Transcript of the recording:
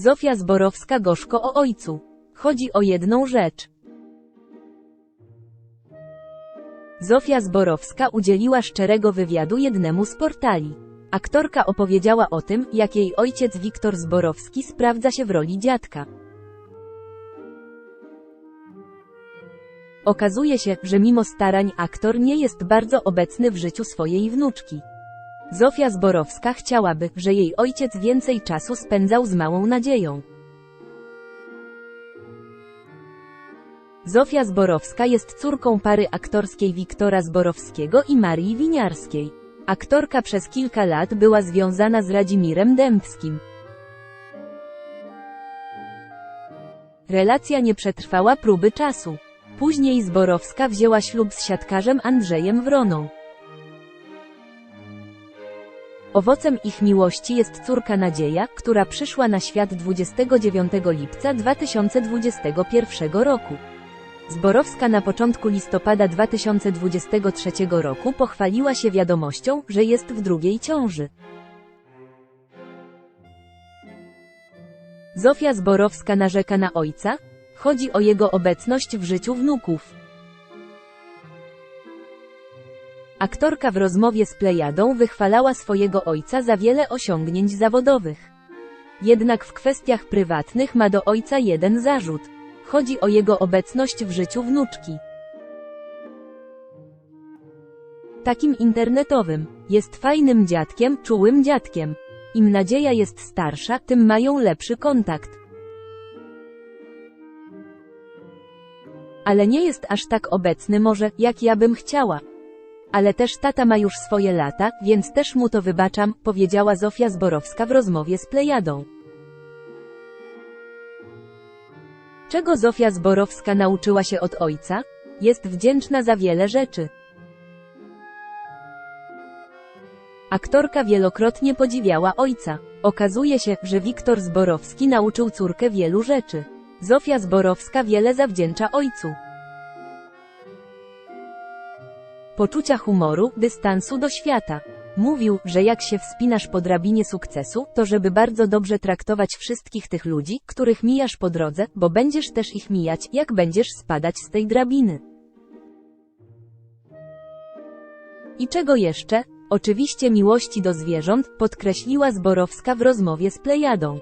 Zofia Zborowska gorzko o ojcu. Chodzi o jedną rzecz. Zofia Zborowska udzieliła szczerego wywiadu jednemu z portali. Aktorka opowiedziała o tym, jak jej ojciec Wiktor Zborowski sprawdza się w roli dziadka. Okazuje się, że mimo starań aktor nie jest bardzo obecny w życiu swojej wnuczki. Zofia Zborowska chciałaby, że jej ojciec więcej czasu spędzał z małą nadzieją. Zofia Zborowska jest córką pary aktorskiej Wiktora Zborowskiego i Marii Winiarskiej. Aktorka przez kilka lat była związana z Radzimirem Dębskim. Relacja nie przetrwała próby czasu. Później Zborowska wzięła ślub z siatkarzem Andrzejem Wroną. Owocem ich miłości jest córka Nadzieja, która przyszła na świat 29 lipca 2021 roku. Zborowska na początku listopada 2023 roku pochwaliła się wiadomością, że jest w drugiej ciąży. Zofia Zborowska narzeka na ojca? Chodzi o jego obecność w życiu wnuków. Aktorka w rozmowie z Plejadą wychwalała swojego ojca za wiele osiągnięć zawodowych. Jednak w kwestiach prywatnych ma do ojca jeden zarzut. Chodzi o jego obecność w życiu wnuczki. Takim internetowym. Jest fajnym dziadkiem, czułym dziadkiem. Im nadzieja jest starsza, tym mają lepszy kontakt. Ale nie jest aż tak obecny może, jak ja bym chciała. Ale też tata ma już swoje lata, więc też mu to wybaczam, powiedziała Zofia Zborowska w rozmowie z Plejadą. Czego Zofia Zborowska nauczyła się od ojca? Jest wdzięczna za wiele rzeczy. Aktorka wielokrotnie podziwiała ojca. Okazuje się, że Wiktor Zborowski nauczył córkę wielu rzeczy. Zofia Zborowska wiele zawdzięcza ojcu. Poczucia humoru, dystansu do świata. Mówił, że jak się wspinasz po drabinie sukcesu, to żeby bardzo dobrze traktować wszystkich tych ludzi, których mijasz po drodze, bo będziesz też ich mijać, jak będziesz spadać z tej drabiny. I czego jeszcze? Oczywiście miłości do zwierząt, podkreśliła Zborowska w rozmowie z Plejadą.